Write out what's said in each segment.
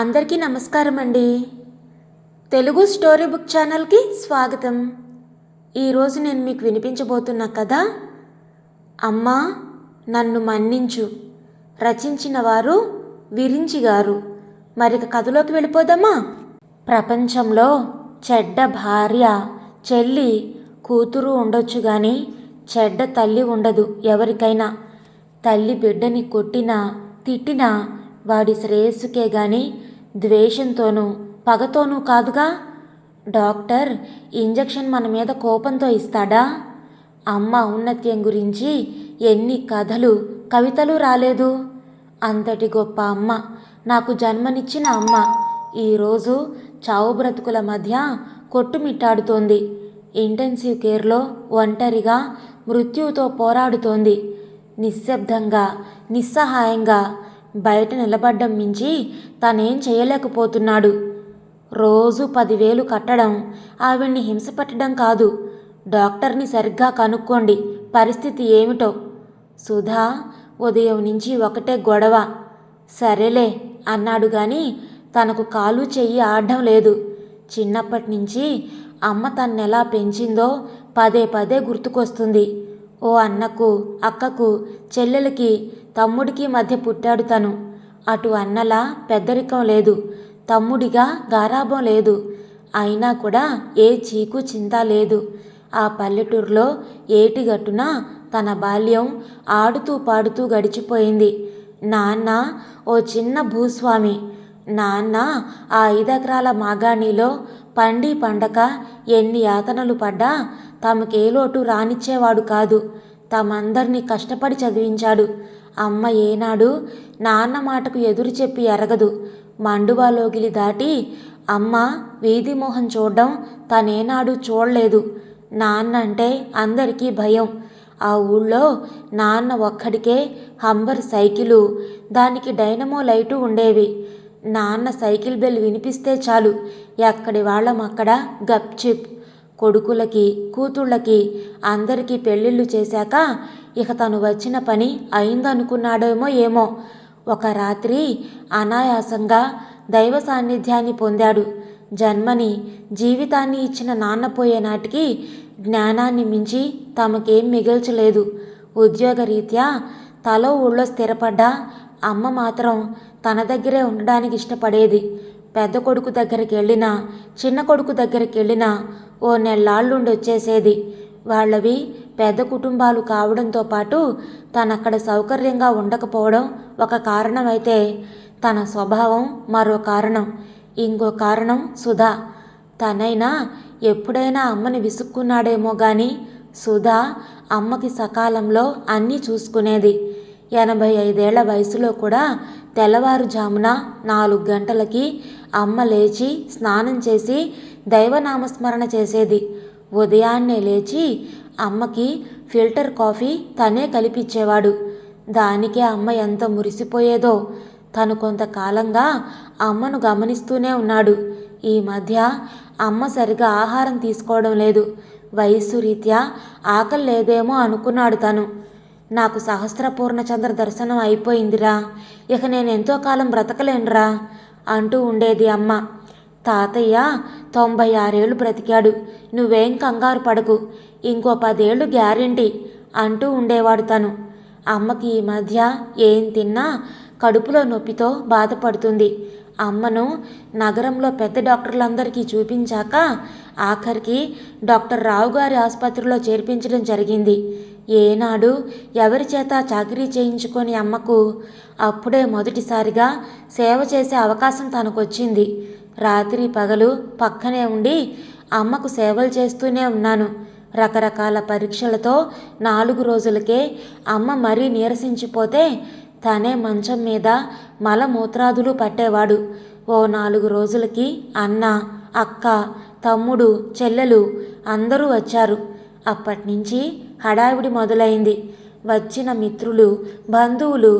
అందరికీ నమస్కారం అండి తెలుగు స్టోరీ బుక్ ఛానల్కి స్వాగతం. ఈరోజు నేను మీకు వినిపించబోతున్న కథ అమ్మా నన్ను మన్నించు రచించిన వారు విరించి గారు. మరిక కథలోకి వెళ్ళిపోదామా? ప్రపంచంలో చెడ్డ భార్య చెల్లి కూతురు ఉండొచ్చు కానీ చెడ్డ తల్లి ఉండదు ఎవరికైనా. తల్లి బిడ్డని కొట్టినా తిట్టినా వాడి శ్రేయస్సుకే గాని ద్వేషంతోనూ పగతోనూ కాదుగా? డాక్టర్ ఇంజెక్షన్ మన మీద కోపంతో ఇస్తాడా? అమ్మ ఔన్నత్యం గురించి ఎన్ని కథలు కవితలు రాలేదు. అంతటి గొప్ప అమ్మ నాకు జన్మనిచ్చిన అమ్మ. ఈరోజు చావు బ్రతుకుల మధ్య కొట్టుమిట్టాడుతోంది. ఇంటెన్సివ్ కేర్లో ఒంటరిగా మృత్యువుతో పోరాడుతోంది. నిశ్శబ్దంగా నిస్సహాయంగా బయట నిలబడ్డం మించి తనేం చేయలేకపోతున్నాడు. రోజు పదివేలు కట్టడం ఆవిడ్ని హింస పెట్టడం కాదు. డాక్టర్ని సరిగ్గా కనుక్కోండి పరిస్థితి ఏమిటో. సుధా ఉదయం నుంచి ఒకటే గొడవ. సరేలే అన్నాడు గాని తనకు కాలు చెయ్యి ఆడడం లేదు. చిన్నప్పటి నుంచి అమ్మ తన్నెలా పెంచిందో పదే పదే గుర్తుకొస్తుంది. ఓ అన్నకు అక్కకు చెల్లెలకి తమ్ముడికి మధ్య పుట్టాడు తను. అటు అన్నలా పెద్దరికం లేదు తమ్ముడిగా గారాభం లేదు. అయినా కూడా ఏ చీకు చింత లేదు. ఆ పల్లెటూరులో ఏటిగట్టున తన బాల్యం ఆడుతూ పాడుతూ గడిచిపోయింది. నాన్న ఓ చిన్న భూస్వామి. నాన్న ఆ ఐదెకరాల మాగాణిలో పండి పండక ఎన్ని యాతనలు పడ్డా తమకే లోటు రానిచ్చేవాడు కాదు. తమందరినీ కష్టపడి చదివించాడు. అమ్మ ఏనాడు నాన్న మాటకు ఎదురు చెప్పి ఎరగదు. మండువాలోగిలి దాటి అమ్మ వీధి మోహం చూడడం తనేనాడు చూడలేదు. నాన్న అంటే అందరికీ భయం. ఆ ఊళ్ళో నాన్న ఒక్కడికే హంబర్ సైకిలు దానికి డైనమో లైటు ఉండేవి. నాన్న సైకిల్ బెల్ వినిపిస్తే చాలు. ఎక్కడి వాళ్ళం అక్కడ గప్చిప్ కొడుకులకి కూతుళ్ళకి అందరికీ పెళ్ళిళ్ళు చేశాక ఇక తను వచ్చిన పని అయిందనుకున్నాడేమో ఏమో. ఒక రాత్రి అనాయాసంగా దైవ సాన్నిధ్యాన్ని పొందాడు. జన్మని జీవితాన్ని ఇచ్చిన నాన్న పోయే నాటికి జ్ఞానాన్ని మించి తమకేం మిగల్చలేదు. ఉద్యోగరీత్యా తలో ఊళ్ళో స్థిరపడ్డా అమ్మ మాత్రం తన దగ్గరే ఉండడానికి ఇష్టపడేది. పెద్ద కొడుకు దగ్గరికి వెళ్ళినా చిన్న కొడుకు దగ్గరికి వెళ్ళినా ఓ నెల్లాళ్ళుండి వచ్చేసేది వాళ్ళవి పెద్ద కుటుంబాలు కావడంతో పాటు తనక్కడ సౌకర్యంగా ఉండకపోవడం ఒక కారణమైతే తన స్వభావం మరో కారణం. ఇంకో కారణం సుధా. తనైనా ఎప్పుడైనా అమ్మని విసుక్కున్నాడేమో గాని సుధా అమ్మకి సకాలంలో అన్నీ చూసుకునేది. ఎనభై ఐదేళ్ళ వయసులో కూడా తెల్లవారుజామున నాలుగు గంటలకి అమ్మ లేచి స్నానం చేసి దైవనామస్మరణ చేసేది. ఉదయాన్నే లేచి అమ్మకి ఫిల్టర్ కాఫీ తనే కలిపిచ్చేవాడు. దానికే అమ్మ ఎంత మురిసిపోయేదో తను కొంతకాలంగా అమ్మను గమనిస్తూనే ఉన్నాడు. ఈ మధ్య అమ్మ సరిగా ఆహారం తీసుకోవడం లేదు. వయస్సు రీత్యా ఆకలి లేదేమో అనుకున్నాడు తను. నాకు సహస్ర పూర్ణచంద్ర దర్శనం అయిపోయిందిరా. ఇక నేను ఎంతో కాలం బ్రతకలేనురా అంటూ ఉండేది అమ్మ. తాతయ్య తొంభై ఆరేళ్ళు బ్రతికాడు. నువ్వేం కంగారు పడకు. ఇంకో పదేళ్ళు గ్యారెంటీ అంటూ ఉండేవాడు తను. అమ్మకి ఈ మధ్య ఏం తిన్నా కడుపులో నొప్పితో బాధపడుతుంది. అమ్మను నగరంలో పెద్ద డాక్టర్లందరికీ చూపించాక ఆఖరికి డాక్టర్ రావు గారి ఆసుపత్రిలో చేర్పించడం జరిగింది. ఏనాడు ఎవరి చేత చాకరీ చేయించుకొని అమ్మకు అప్పుడే మొదటిసారిగా సేవ చేసే అవకాశం తనకొచ్చింది. రాత్రి పగలు పక్కనే ఉండి అమ్మకు సేవలు చేస్తూనే ఉన్నాను. రకరకాల పరీక్షలతో నాలుగు రోజులకే అమ్మ మరీ నీరసించిపోతే తనే మంచం మీద మలమూత్రాదులు పట్టేవాడు. ఓ నాలుగు రోజులకి అన్న అక్క తమ్ముడు చెల్లెలు అందరూ వచ్చారు. అప్పటినుంచి హడావిడి మొదలైంది. వచ్చిన మిత్రులు బంధువులు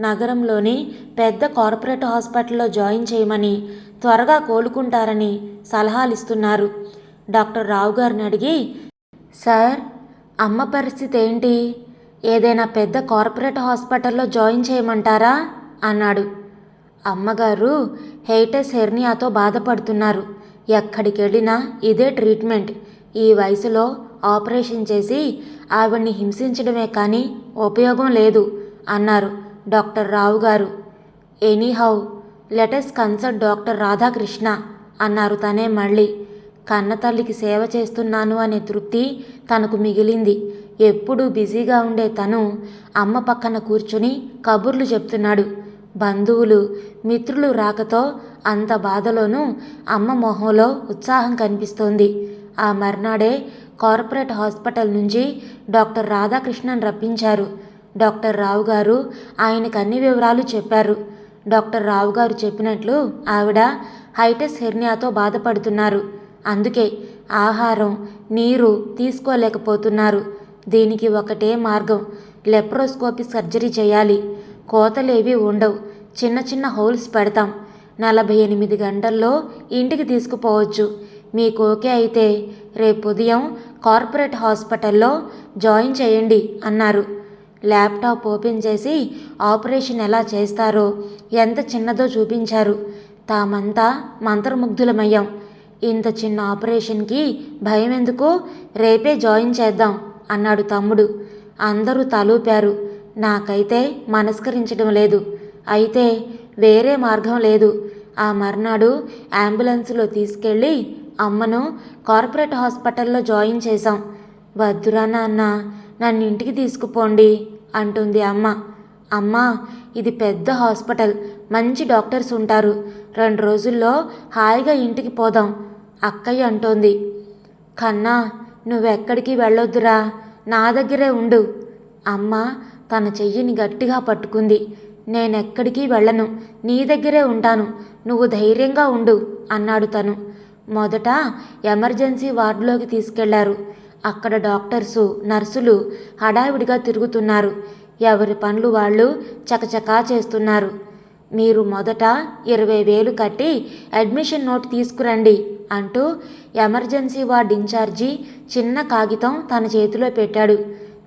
నగరంలోని పెద్ద కార్పొరేట్ హాస్పిటల్లో జాయిన్ చేయమని త్వరగా కోలుకుంటారని సలహాలు ఇస్తున్నారు డాక్టర్ రావు గారిని అడిగి సార్ అమ్మ పరిస్థితి ఏంటి? ఏదైనా పెద్ద కార్పొరేట్ హాస్పిటల్లో జాయిన్ చేయమంటారా? అన్నాడు. అమ్మగారు హెయిటస్ హెర్నియాతో బాధపడుతున్నారు. ఎక్కడికి వెళ్ళినా ఇదే ట్రీట్మెంట్. ఈ వయసులో ఆపరేషన్ చేసి ఆవిడ్ని హింసించడమే కానీ ఉపయోగం లేదు అన్నారు డాక్టర్ రావు గారు. Anyhow let's consult doctor Radhakrishna అన్నారు తనే మళ్ళీ. కన్నతల్లికి సేవ చేస్తున్నాను అనే తృప్తి తనకు మిగిలింది. ఎప్పుడూ బిజీగా ఉండే తను అమ్మ పక్కన కూర్చుని కబుర్లు చెప్తున్నాడు. బంధువులు మిత్రులు రాకతో అంత బాధలోనూ అమ్మ మొహంలో ఉత్సాహం కనిపిస్తోంది. ఆ మర్నాడే కార్పొరేట్ హాస్పిటల్ నుంచి డాక్టర్ రాధాకృష్ణన్ రప్పించారు. డాక్టర్ రావు గారు ఆయనకు అన్ని వివరాలు చెప్పారు. డాక్టర్ రావు గారు చెప్పినట్లు ఆవిడ హైటెస్ హెర్నియాతో బాధపడుతున్నారు. అందుకే ఆహారం నీరు తీసుకోలేకపోతున్నారు. దీనికి ఒకటే మార్గం లెప్రోస్కోపీ సర్జరీ చేయాలి. కోతలేవి ఉండవు. చిన్న చిన్న హోల్స్ పెడతాం. నలభై ఎనిమిది గంటల్లో ఇంటికి తీసుకుపోవచ్చు. మీకు ఓకే అయితే రేపు ఉదయం కార్పొరేట్ హాస్పిటల్లో జాయిన్ చేయండి అన్నారు. ల్యాప్టాప్ ఓపెన్ చేసి ఆపరేషన్ ఎలా చేస్తారో ఎంత చిన్నదో చూపించారు. తామంతా మంత్రముగ్ధులమయ్యాం. ఇంత చిన్న ఆపరేషన్కి భయం ఎందుకు రేపే జాయిన్ చేద్దాం అన్నాడు తమ్ముడు. అందరూ తలూపారు. నాకైతే మనస్కరించడం లేదు. అయితే వేరే మార్గం లేదు. ఆ మర్నాడు అంబులెన్స్లో తీసుకెళ్ళి అమ్మను కార్పొరేట్ హాస్పిటల్లో జాయిన్ చేశాం. వద్దురా నాన్న నన్ను ఇంటికి తీసుకుపోండి అంటుంది అమ్మ. అమ్మ ఇది పెద్ద హాస్పిటల్ మంచి డాక్టర్స్ ఉంటారు. రెండు రోజుల్లో హాయిగా ఇంటికి పోదాం అక్కయ్య అంటోంది. కన్నా నువ్వెక్కడికి వెళ్ళొద్దురా నా దగ్గరే ఉండు. అమ్మ తన చెయ్యిని గట్టిగా పట్టుకుంది. నేనెక్కడికి వెళ్ళను నీ దగ్గరే ఉంటాను నువ్వు ధైర్యంగా ఉండు అన్నాడు తను. మొదట ఎమర్జెన్సీ వార్డులోకి తీసుకెళ్ళారు. అక్కడ డాక్టర్సు నర్సులు హడావిడిగా తిరుగుతున్నారు. ఎవరి పనులు వాళ్ళు చకచకా చేస్తున్నారు. మీరు మొదట ఇరవై వేలు కట్టి అడ్మిషన్ నోట్ తీసుకురండి అంటూ ఎమర్జెన్సీ వార్డ్ ఇన్ఛార్జి చిన్న కాగితం తన చేతిలో పెట్టాడు.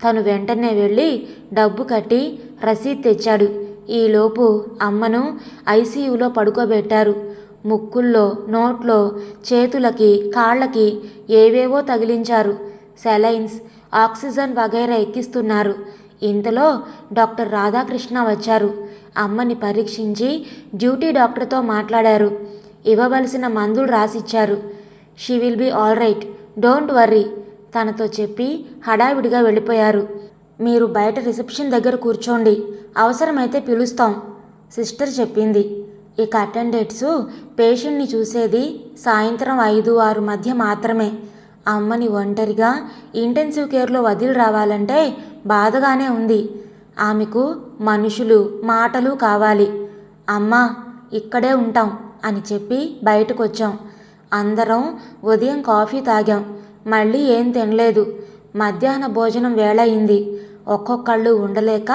తను వెంటనే వెళ్ళి డబ్బు కట్టి రసీద్ తెచ్చాడు. ఈలోపు అమ్మను ఐసీయూలో పడుకోబెట్టారు. ముక్కుల్లో నోట్లో చేతులకి కాళ్ళకి ఏవేవో తగిలించారు. సెలైన్స్ ఆక్సిజన్ వగైరా ఎక్కిస్తున్నారు. ఇంతలో డాక్టర్ రాధాకృష్ణ వచ్చారు. అమ్మని పరీక్షించి డ్యూటీ డాక్టర్తో మాట్లాడారు. ఇవ్వవలసిన మందులు రాసిచ్చారు. She will be all right. Don't worry. తనతో చెప్పి హడావిడిగా వెళ్ళిపోయారు. మీరు బయట రిసెప్షన్ దగ్గర కూర్చోండి. అవసరమైతే పిలుస్తాం సిస్టర్ చెప్పింది. ఇక అటెండెంట్స్ పేషెంట్ని చూసేది సాయంత్రం ఐదు ఆరు మధ్య మాత్రమే. అమ్మని ఒంటరిగా ఇంటెన్సివ్ కేర్లో వదిలి రావాలంటే బాధగానే ఉంది. ఆమెకు మనుషులు మాటలు కావాలి. అమ్మా ఇక్కడే ఉంటాం అని చెప్పి బయటకు వచ్చాం అందరం ఉదయం కాఫీ తాగాం. మళ్ళీ ఏం తినలేదు. మధ్యాహ్న భోజనం వేళయింది ఒక్కొక్కళ్ళు ఉండలేక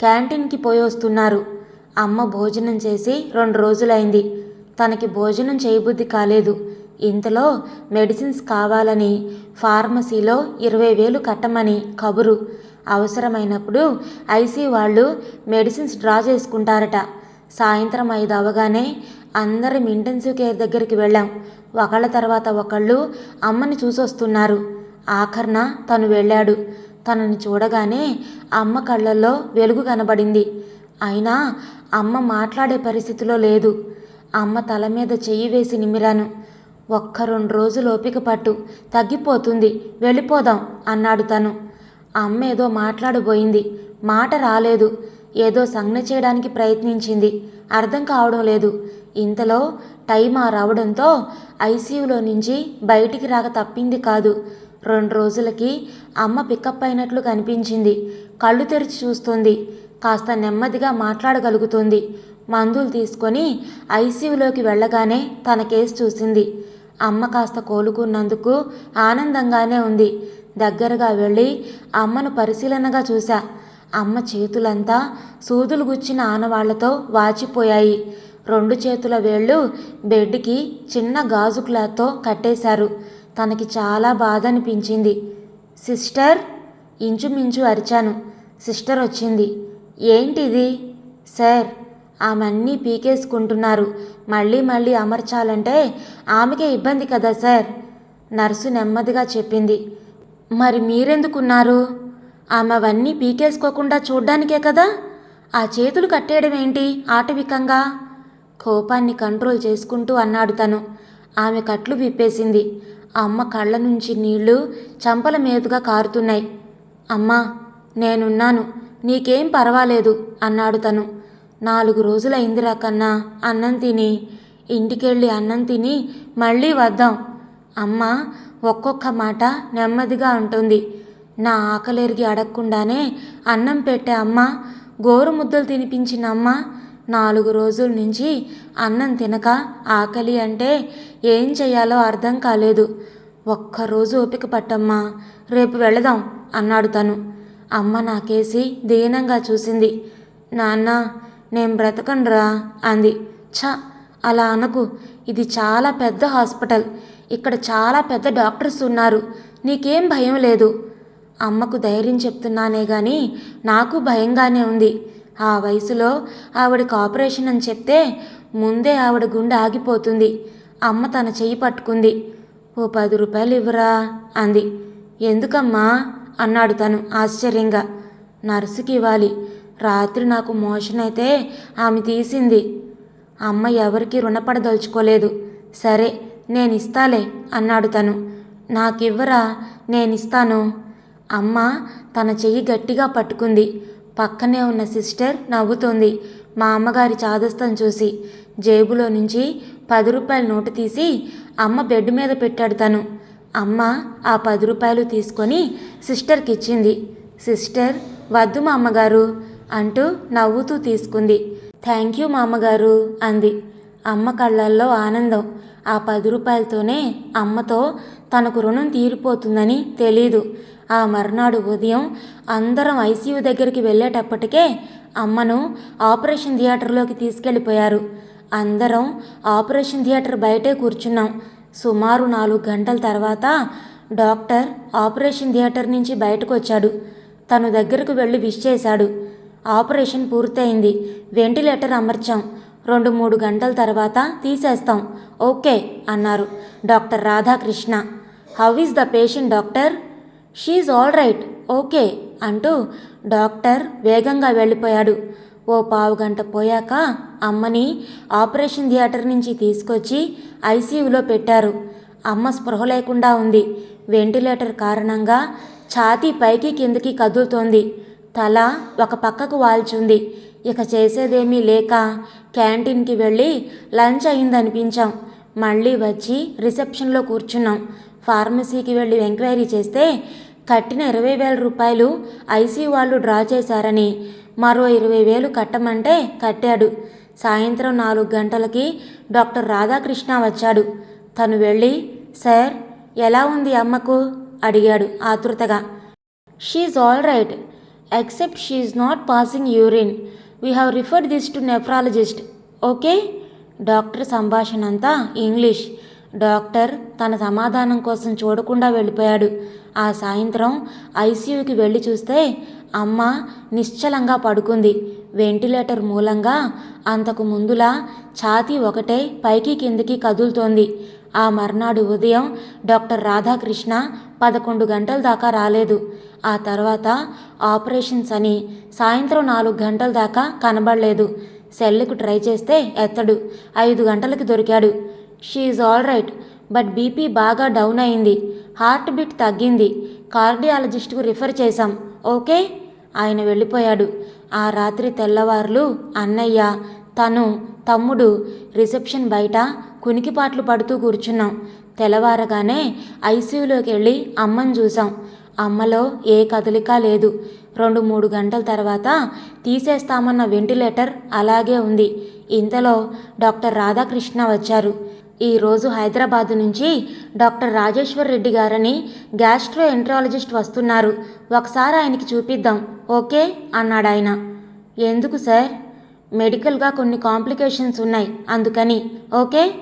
క్యాంటీన్కి పోయి వస్తున్నారు. అమ్మ భోజనం చేసి రెండు రోజులైంది. తనకి భోజనం చేయబుద్ధి కాలేదు. ఇంతలో మెడిసిన్స్ కావాలని ఫార్మసీలో ఇరవై వేలు కట్టమని కబురు. అవసరమైనప్పుడు ఐసీ వాళ్ళు మెడిసిన్స్ డ్రా చేసుకుంటారట. సాయంత్రం ఐదు అవగానే అందరం ఇంటెన్సివ్ కేర్ దగ్గరికి వెళ్ళాం. ఒకళ్ళ తర్వాత ఒకళ్ళు అమ్మని చూసొస్తున్నారు. ఆఖర్న తను వెళ్ళాడు. తనని చూడగానే అమ్మ కళ్ళల్లో వెలుగు కనబడింది. అయినా అమ్మ మాట్లాడే పరిస్థితిలో లేదు. అమ్మ తల మీద చెయ్యి వేసి నిమిరాను. ఒక్క రెండు రోజులు ఓపిక పట్టు. తగ్గిపోతుంది. వెళ్ళిపోదాం అన్నాడు తను. అమ్మ ఏదో మాట్లాడబోయింది. మాట రాలేదు. ఏదో సంజ్ఞ చేయడానికి ప్రయత్నించింది. అర్థం కావడం లేదు. ఇంతలో టైమా ఆ రావడంతో ఐసీయూలో నుంచి బయటికి రాక తప్పింది కాదు. రెండు రోజులకి అమ్మ పికప్ అయినట్లు కనిపించింది. కళ్ళు తెరిచి చూస్తుంది. కాస్త నెమ్మదిగా మాట్లాడగలుగుతుంది. మందులు తీసుకొని ఐసీయూలోకి వెళ్ళగానే తన కేసు చూసింది. అమ్మ కాస్త కోలుకున్నందుకు ఆనందంగానే ఉంది. దగ్గరగా వెళ్ళి అమ్మను పరిశీలనగా చూశా. అమ్మ చేతులంతా సూదులు గుచ్చిన ఆనవాళ్ళతో వాచిపోయాయి. రెండు చేతుల వేళ్ళు బెడ్కి చిన్న గాజు క్లాత్తో కట్టేశారు. తనకి చాలా బాధ అనిపించింది సిస్టర్ ఇంచుమించు అరిచాను. సిస్టర్ వచ్చింది. ఏంటిది? సార్ ఆమె అన్నీ పీకేసుకుంటున్నారు. మళ్ళీ మళ్ళీ అమర్చాలంటే ఆమెకే ఇబ్బంది కదా సార్? నర్సు నెమ్మదిగా చెప్పింది. మరి మీరెందుకున్నారు? ఆమె అవన్నీ పీకేసుకోకుండా చూడ్డానికే కదా? ఆ చేతులు కట్టేయడం ఏంటి ఆటవికంగా? కోపాన్ని కంట్రోల్ చేసుకుంటూ అన్నాడు తను. ఆమె కట్లు విప్పేసింది. అమ్మ కళ్ళ నుంచి నీళ్ళు చంపల మీదుగా కారుతున్నాయి. అమ్మా నేనున్నాను. నీకేం పర్వాలేదు అన్నాడు తను. నాలుగు రోజులైందిరా కన్నా అన్నం తిని ఇంటికెళ్ళి అన్నం తిని మళ్ళీ వద్దాం. అమ్మ ఒక్కొక్క మాట నెమ్మదిగా ఉంటుంది నా ఆకలేరిగి అడగకుండానే అన్నం పెట్టే అమ్మ గోరు ముద్దలు తినిపించిన అమ్మ నాలుగు రోజుల నుంచి అన్నం తినక ఆకలి అంటే ఏం చేయాలో అర్థం కాలేదు. ఒక్కరోజు ఓపిక పట్టమ్మా రేపు వెళదాం అన్నాడు తను. అమ్మ నాకేసి దీనంగా చూసింది. నాన్న నేను బ్రతకండ్రా అంది. ఛ అలా అనకు. ఇది చాలా పెద్ద హాస్పిటల్. ఇక్కడ చాలా పెద్ద డాక్టర్స్ ఉన్నారు. నీకేం భయం లేదు. అమ్మకు ధైర్యం చెప్తున్నానే గాని నాకు భయంగానే ఉంది. ఆ వయసులో ఆవిడకు ఆపరేషన్ అని చెప్తే ముందే ఆవిడ గుండె ఆగిపోతుంది. అమ్మ తన చెయ్యి పట్టుకుంది. ఓ పది రూపాయలు ఇవ్వరా అంది. ఎందుకమ్మా? అన్నాడు తను ఆశ్చర్యంగా. నర్సుకి ఇవ్వాలి. రాత్రి నాకు మోషన్ అయితే ఆమె తీసింది. అమ్మ ఎవరికి రుణపడదలుచుకోలేదు. సరే నేను ఇస్తాలే అన్నాడు తను. నాకివ్వరా? నేనిస్తాను. అమ్మ తన చెయ్యి గట్టిగా పట్టుకుంది. పక్కనే ఉన్న సిస్టర్ నవ్వుతోంది. మా అమ్మగారి చాదస్తం చూసి జేబులో నుంచి పది రూపాయల నోటు తీసి అమ్మ బెడ్ మీద పెట్టాడు తను. అమ్మ ఆ పది రూపాయలు తీసుకొని సిస్టర్కి ఇచ్చింది సిస్టర్ వద్దు మా అమ్మగారు అంటూ నవ్వుతూ తీసుకుంది. థ్యాంక్ యూ మా అమ్మగారు అంది. అమ్మ కళ్ళల్లో ఆనందం. ఆ పది రూపాయలతోనే అమ్మతో తనకు రుణం తీరిపోతుందని తెలీదు. ఆ మర్నాడు ఉదయం అందరం ఐసీయూ దగ్గరికి వెళ్ళేటప్పటికే అమ్మను ఆపరేషన్ థియేటర్లోకి తీసుకెళ్ళిపోయారు. అందరం ఆపరేషన్ థియేటర్ బయటే కూర్చున్నాం. సుమారు నాలుగు గంటల తర్వాత డాక్టర్ ఆపరేషన్ థియేటర్ నుంచి బయటకు వచ్చాడు తను దగ్గరకు వెళ్ళి విష్ చేశాడు. ఆపరేషన్ పూర్తయింది. వెంటిలేటర్ అమర్చాం. రెండు మూడు గంటల తర్వాత తీసేస్తాం. ఓకే అన్నారు doctor Radhakrishna. How is the patient doctor? She's all right. Okay అంటూ డాక్టర్ వేగంగా వెళ్ళిపోయాడు. ఓ పావు గంట పోయాక అమ్మని ఆపరేషన్ థియేటర్ నుంచి తీసుకొచ్చి ఐసీయూలో పెట్టారు. అమ్మ స్పృహ లేకుండా ఉంది. వెంటిలేటర్ కారణంగా ఛాతీ పైకి కిందకి కదులుతోంది. తల ఒక పక్కకు వాల్చుంది. ఇక చేసేదేమీ లేక క్యాంటీన్కి వెళ్ళి లంచ్ అయిందనిపించాం. మళ్ళీ వచ్చి రిసెప్షన్లో కూర్చున్నాం. ఫార్మసీకి వెళ్ళి ఎంక్వైరీ చేస్తే కట్టిన ఇరవై వేల రూపాయలు ఐసీ వాళ్ళు డ్రా చేశారని మరో ఇరవై వేలు కట్టమంటే కట్టాడు. సాయంత్రం నాలుగు గంటలకి డాక్టర్ రాధాకృష్ణ వచ్చాడు. తను వెళ్ళి సార్ ఎలా ఉంది అమ్మకు? అడిగాడు ఆతృతగా. She's all right except she's not passing urine we have referred this to nephrologist okay doctor సంభాషణ అంతా ఇంగ్లీష్. డాక్టర్ తన సమాధానం కోసం చూడకుండా వెళ్ళిపోయాడు. ఆ సాయంత్రం ఐసీయూకి వెళ్ళి చూస్తే అమ్మ నిశ్చలంగా పడుకుంది. వెంటిలేటర్ మూలంగా అంతకు ముందులా ఛాతీ ఒకటే పైకి కిందికి కదులుతోంది. ఆ మర్నాడు ఉదయం డాక్టర్ రాధాకృష్ణ పదకొండు గంటల దాకా రాలేదు. ఆ తర్వాత ఆపరేషన్స్ అని సాయంత్రం నాలుగు గంటల దాకా కనబడలేదు. సెల్లుకు ట్రై చేస్తే ఎత్తడు. ఐదు గంటలకి దొరికాడు. She's all right but BP బాగా డౌన్ అయింది. హార్ట్ బీట్ తగ్గింది. కార్డియాలజిస్ట్కు రిఫర్ చేశాం. ఓకే? ఆయన వెళ్ళిపోయాడు. ఆ రాత్రి తెల్లవారులు అన్నయ్య తను తమ్ముడు రిసెప్షన్ బయట కునికిపాట్లు పడుతూ కూర్చున్నాం. తెల్లవారగానే ఐసీయూలోకి వెళ్ళి అమ్మని చూసాం అమ్మలో ఏ కదలిక లేదు. రెండు మూడు గంటల తర్వాత తీసేస్తామన్న వెంటిలేటర్ అలాగే ఉంది. ఇంతలో డాక్టర్ రాధాకృష్ణ వచ్చారు. ఈరోజు హైదరాబాద్ నుంచి డాక్టర్ రాజేశ్వర్ రెడ్డి గారని గ్యాస్ట్రో ఎంట్రాలజిస్ట్ వస్తున్నారు. ఒకసారి ఆయనకి చూపిద్దాం. ఓకే? అన్నాడు ఆయన. ఎందుకు సార్? మెడికల్గా కొన్ని కాంప్లికేషన్స్ ఉన్నాయి. అందుకని. ఓకే?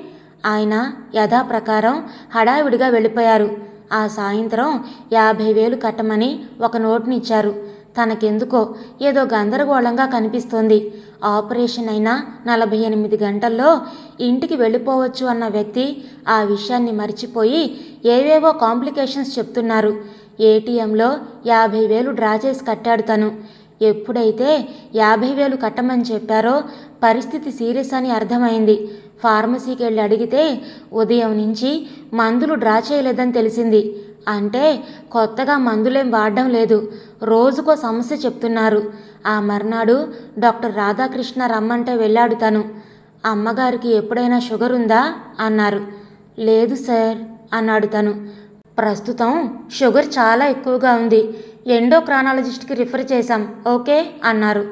ఆయన యథాప్రకారం హడావిడిగా వెళ్ళిపోయారు. ఆ సాయంత్రం యాభై వేలు కట్టమని ఒక నోటునిచ్చారు తనకెందుకో? ఏదో గందరగోళంగా కనిపిస్తోంది. ఆపరేషన్ అయిన నలభై ఎనిమిది గంటల్లో ఇంటికి వెళ్ళిపోవచ్చు అన్న వ్యక్తి ఆ విషయాన్ని మర్చిపోయి ఏవేవో కాంప్లికేషన్స్ చెప్తున్నారు. ఏటీఎంలో యాభై వేలు డ్రా చేసి కట్టాడు తను. ఎప్పుడైతే యాభై వేలు కట్టమని చెప్పారో పరిస్థితి సీరియస్ అని అర్థమైంది. ఫార్మసీకి వెళ్ళి అడిగితే ఉదయం నుంచి మందులు డ్రా చేయలేదని తెలిసింది. అంటే కొత్తగా మందులేం వాడడం లేదు. రోజుకో సమస్య చెప్తున్నారు. ఆ మర్నాడు డాక్టర్ రాధాకృష్ణ రమ్మంటే వెళ్ళాడు తను. అమ్మగారికి ఎప్పుడైనా షుగర్ ఉందా అన్నారు. లేదు సార్ అన్నాడు తను. ప్రస్తుతం షుగర్ చాలా ఎక్కువగా ఉంది. ఎండోక్రానాలజిస్ట్కి రిఫర్ చేశాం ఓకే? అన్నారు.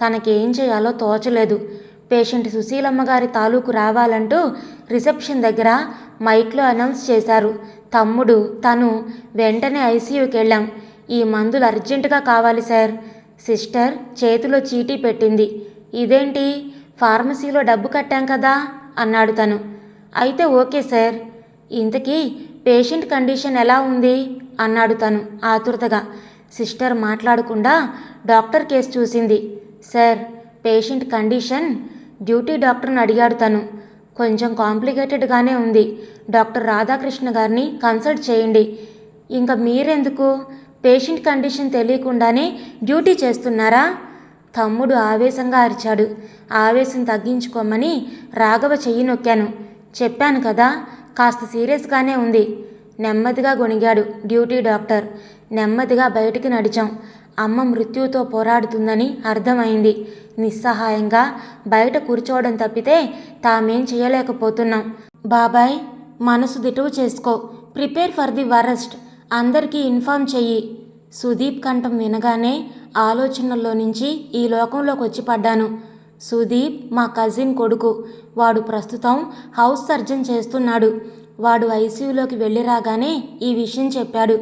తనకేం చేయాలో తోచలేదు. పేషెంట్ సుశీలమ్మ గారి తాలూకు రావాలంటూ రిసెప్షన్ దగ్గర మైక్లో అనౌన్స్ చేశారు. తమ్ముడు తను వెంటనే ఐసీయూకి వెళ్ళాం ఈ మందులు అర్జెంటుగా కావాలి సార్. సిస్టర్ చేతిలో చీటీ పెట్టింది. ఇదేంటి? ఫార్మసీలో డబ్బు కట్టాం కదా? అన్నాడు తను. అయితే ఓకే సార్. ఇంతకీ పేషెంట్ కండిషన్ ఎలా ఉంది? అన్నాడు తను ఆతురతగా. సిస్టర్ మాట్లాడకుండా డాక్టర్ కేసు చూసింది. సార్ పేషెంట్ కండిషన్ డ్యూటీ డాక్టర్ని అడిగాడు తను. కొంచెం కాంప్లికేటెడ్గానే ఉంది. డాక్టర్ రాధాకృష్ణ గారిని కన్సల్ట్ చేయండి. ఇంకా మీరెందుకు? పేషెంట్ కండిషన్ తెలియకుండానే డ్యూటీ చేస్తున్నారా? తమ్ముడు ఆవేశంగా అరిచాడు. ఆవేశం తగ్గించుకోమని రాఘవ చెయ్యి నొక్కాను. చెప్పాను కదా కాస్త సీరియస్గానే ఉంది. నెమ్మదిగా గొణిగాడు డ్యూటీ డాక్టర్. నెమ్మదిగా బయటికి నడిచాం. అమ్మ మృత్యుతో పోరాడుతుందని అర్థమైంది. నిస్సహాయంగా బయట కూర్చోవడం తప్పితే తామేం చేయలేకపోతున్నాం. బాబాయ్ మనసు దిటువు చేసుకో. Prepare for the worst. అందరికీ ఇన్ఫామ్ చెయ్యి. సుదీప్ కంఠం వినగానే ఆలోచనల్లో నుంచి ఈ లోకంలోకి వచ్చి పడ్డాను. సుదీప్ మా కజిన్ కొడుకు. వాడు ప్రస్తుతం హౌస్ సర్జన్ చేస్తున్నాడు. వాడు ఐసీయూలోకి వెళ్ళి రాగానే ఈ విషయం చెప్పాడు.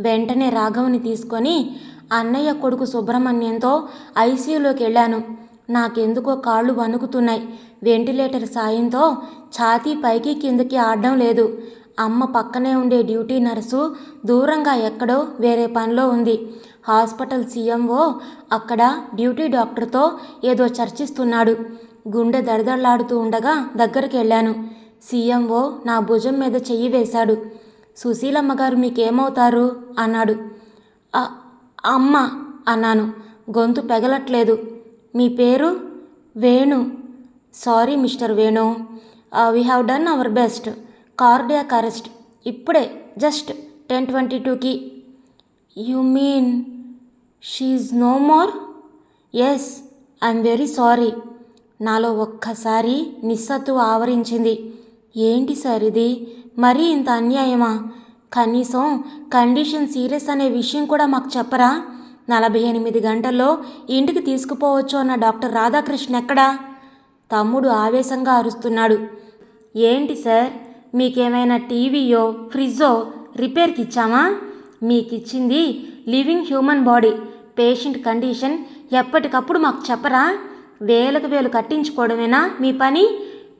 వెంటనే రాఘవుని తీసుకొని అన్నయ్య కొడుకు సుబ్రహ్మణ్యంతో ఐసీయూలోకి వెళ్ళాను. నాకెందుకో కాళ్ళు వణుకుతున్నాయి. వెంటిలేటర్ సాయంతో ఛాతీ పైకి కిందకి ఆడడం లేదు. అమ్మ పక్కనే ఉండే డ్యూటీ నర్సు దూరంగా ఎక్కడో వేరే పనిలో ఉంది. హాస్పిటల్ సీఎంఓ అక్కడ డ్యూటీ డాక్టర్తో ఏదో చర్చిస్తున్నాడు. గుండె దడదడలాడుతూ ఉండగా దగ్గరికి వెళ్ళాను. సీఎంఓ నా భుజం మీద చెయ్యి వేశాడు. సుశీలమ్మ గారు మీకేమవుతారు? అన్నాడు. అమ్మ అన్నాను. గొంతు పెగలట్లేదు. మీ పేరు? Venu. Sorry mister Venu. Uh, we have done our best cardiac arrest ఇప్పుడే జస్ట్ టెన్ ట్వంటీ టూకి you mean she's no more yes I'm very sorry నాలో ఒక్కసారి నిస్సత్తు ఆవరించింది. ఏంటి సార్ ఇది? మరీ ఇంత అన్యాయమా? కనీసం కండిషన్ సీరియస్ అనే విషయం కూడా మాకు చెప్పరా? నలభై ఎనిమిది గంటల్లో ఇంటికి తీసుకుపోవచ్చు అన్న డాక్టర్ రాధాకృష్ణ ఎక్కడా? తమ్ముడు ఆవేశంగా అరుస్తున్నాడు. ఏంటి సార్ మీకేమైనా టీవీయో ఫ్రిడ్జో రిపేర్కి ఇచ్చామా? మీకు ఇచ్చింది living human body patient condition ఎప్పటికప్పుడు మాకు చెప్పరా? వేలకు వేలు కట్టించుకోవడమేనా మీ పని?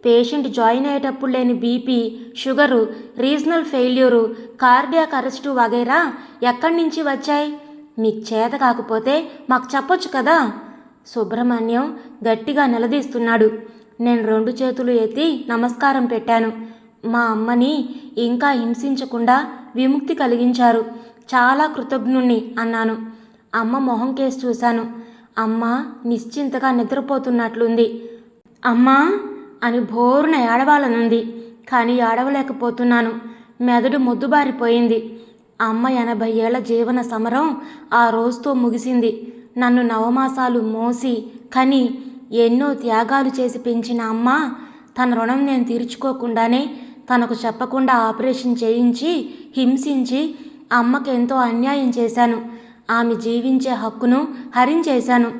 పేషెంట్ జాయిన్ అయ్యేటప్పుడు లేని BP sugar regional failure cardiac arrest వగైరా ఎక్కడి నుంచి వచ్చాయి? మీకు చేత కాకపోతే మాకు చెప్పొచ్చు కదా? సుబ్రహ్మణ్యం గట్టిగా నిలదీస్తున్నాడు. నేను రెండు చేతులు ఎత్తి నమస్కారం పెట్టాను. మా అమ్మని ఇంకా హింసించకుండా విముక్తి కలిగించారు. చాలా కృతజ్ఞుణ్ణి అన్నాను. అమ్మ మొహం కేసు చూశాను. అమ్మ నిశ్చింతగా నిద్రపోతున్నట్లుంది. అమ్మా అని బోరున ఏడవాలనుంది. కానీ ఏడవలేకపోతున్నాను. మెదడు మొద్దుబారిపోయింది. అమ్మ ఎనభై ఏళ్ళ జీవన సమరం ఆ రోజుతో ముగిసింది. నన్ను నవమాసాలు మోసి కని ఎన్నో త్యాగాలు చేసి పెంచిన అమ్మ తన రుణం నేను తీర్చుకోకుండానే తనకు చెప్పకుండా ఆపరేషన్ చేయించి హింసించి అమ్మకి ఎంతో అన్యాయం చేశాను. ఆమె జీవించే హక్కును హరించేశాను.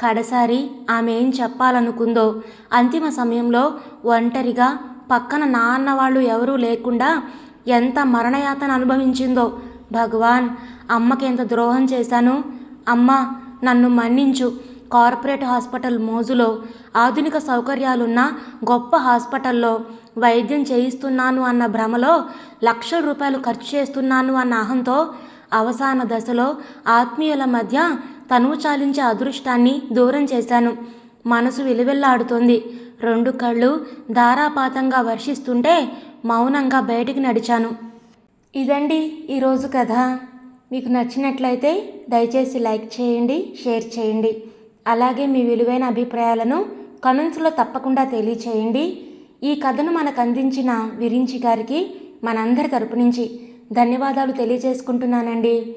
కడసారి ఆమె ఏం చెప్పాలనుకుందో అంతిమ సమయంలో ఒంటరిగా పక్కన నాన్న వాళ్ళు ఎవరూ లేకుండా ఎంత మరణయాతన అనుభవించిందో. భగవాన్ అమ్మకి ఎంత ద్రోహం చేశాను? అమ్మ నన్ను మన్నించు. కార్పొరేట్ హాస్పిటల్ మోజులో ఆధునిక సౌకర్యాలున్న గొప్ప హాస్పిటల్లో వైద్యం చేయిస్తున్నాను అన్న భ్రమలో లక్షల రూపాయలు ఖర్చు చేస్తున్నాను అన్న అహంతో అవసాన దశలో ఆత్మీయుల మధ్య తనువు చాలించే అదృష్టాన్ని దూరం చేశాను. మనసు విలువెల్లాడుతోంది. రెండు కళ్ళు ధారాపాతంగా వర్షిస్తుంటే మౌనంగా బయటికి నడిచాను. ఇదండి ఈరోజు కథ. మీకు నచ్చినట్లయితే దయచేసి లైక్ చేయండి షేర్ చేయండి. అలాగే మీ విలువైన అభిప్రాయాలను కమెంట్స్లో తప్పకుండా తెలియచేయండి. ఈ కథను మనకు అందించిన విరించి గారికి మనందరి తరపు నుంచి ధన్యవాదాలు తెలియజేసుకుంటున్నానండి.